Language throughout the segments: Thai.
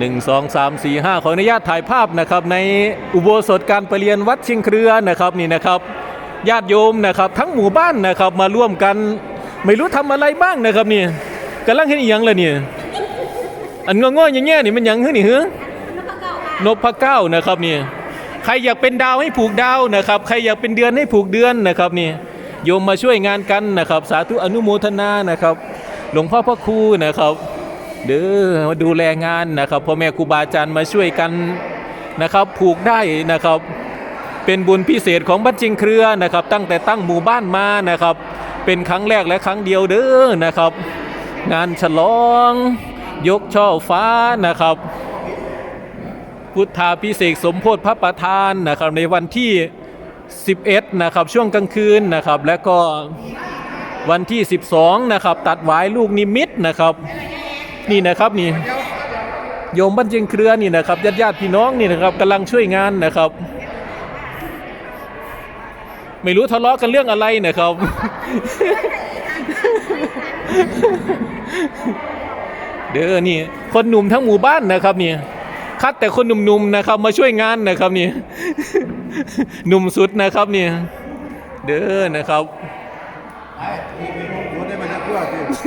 หนึ่งสองสามสี่ห้าขออนุญาตถ่ายภาพนะครับในอุโบสถการประเรียนวัดชิงเครือนะครับนี่นะครับญาติโยมนะครับทั้งหมู่บ้านนะครับมาร่วมกันไม่รู้ทำอะไรบ้างนะครับนี่กำลังเห็นอีหยังเลยเนี่ยอันงอๆอย่างเงี้ยนี่มันยังเหรอนี่เหรอนพเก้านะครับนี่ใครอยากเป็นดาวให้ผูกดาวนะครับใครอยากเป็นเดือนให้ผูกเดือนนะครับนี่โยมมาช่วยงานกันนะครับ สาธุอนุโมทนานะครับ หลวงพ่อพระครูนะครับ เด้อมาดูแลงานนะครับพ่อแม่ครูบาอาจารย์มาช่วยกันนะครับผูกได้นะครับ เป็นบุญพิเศษของบัดจิงเครือนะครับ ตั้งแต่ตั้งหมู่บ้านมานะครับ เป็นครั้งแรกและครั้งเดียวเด้อนะครับ งานฉลอง ยกช่อฟ้านะครับ พุทธาพิเศษสมโพธิพระประธานนะครับในวันที่ 11นะครับช่วงกลางคืนนะครับ และก็วันที่ 12นะครับตัดหวายลูกนิมิตนะครับ นี่นะครับนี่โยมบ้านเจียงเครือนี่นะครับญาติญาติพี่น้องนี่นะครับกำลังช่วยงานนะครับ ไม่รู้ทะเลาะกันเรื่องอะไรนะครับ เด้อนี่ คนหนุ่มทั้งหมู่บ้านนะครับนี่คัดแต่คนหนุ่มๆนะครับ มาช่วยงานนะครับนี่หนุ่มสุดนะครับนี่เด้อนะครับ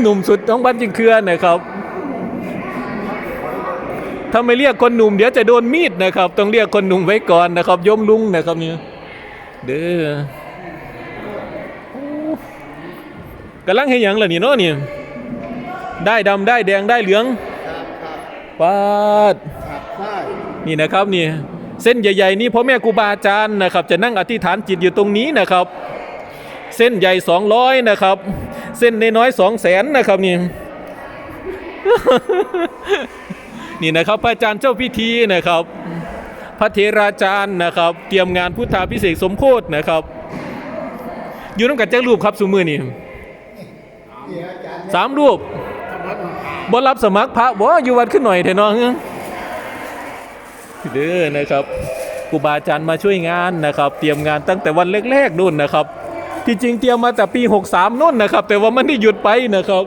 หนุ่มสุดต้องบ้านจิงเครือนะครับ ถ้าไม่เรียกคนหนุ่มเดี๋ยวจะโดนมีดนะครับ ต้องเรียกคนหนุ่มไว้ก่อนนะครับยมลุงนะครับเนี่ยเด้อกำลังให้หยังล่ะนี่เนาะนี่ได้ดำได้แดงได้เหลืองปาดครับใช่นี่นะครับนี่เส้นใหญ่ๆนี่พ่อแม่ครูบาอาจารย์นะครับ จะนั่งอธิษฐานจิตอยู่ตรงนี้นะครับ เส้นใหญ่ 200 นะครับ เส้นน้อยๆ2แสนนะครับนี่ นี่นะครับพระอาจารย์เจ้าพิธีนะครับ พระเทราจารย์นะครับ เตรียมงานพุทธาพิเศษกสมโพธินะครับ อยู่น้ำกันแจ้งรูปครับสุมือนี่สามรูปบ่รับสมัครพระบ่อยู่วัดขึ้นหน่อยเถอะน้องเด้อนะครับครูบาอาจารย์มาช่วยงานนะครับ เตรียมงานตั้งแต่วันแรกๆนู่นนะครับ ที่จริงเตรียมมาแต่ปี 63นู่นนะครับ แต่ว่ามันได้หยุดไปนะครับ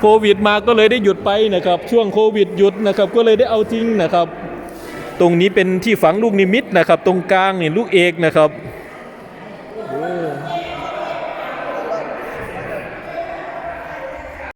โควิดมาก็เลยได้หยุดไปนะครับช่วงโควิดหยุดนะครับก็เลยได้เอาจริงนะครับ ตรงนี้เป็นที่ฝังลูกนิมิตนะครับ ตรงกลางนี่ลูกเอกนะครับ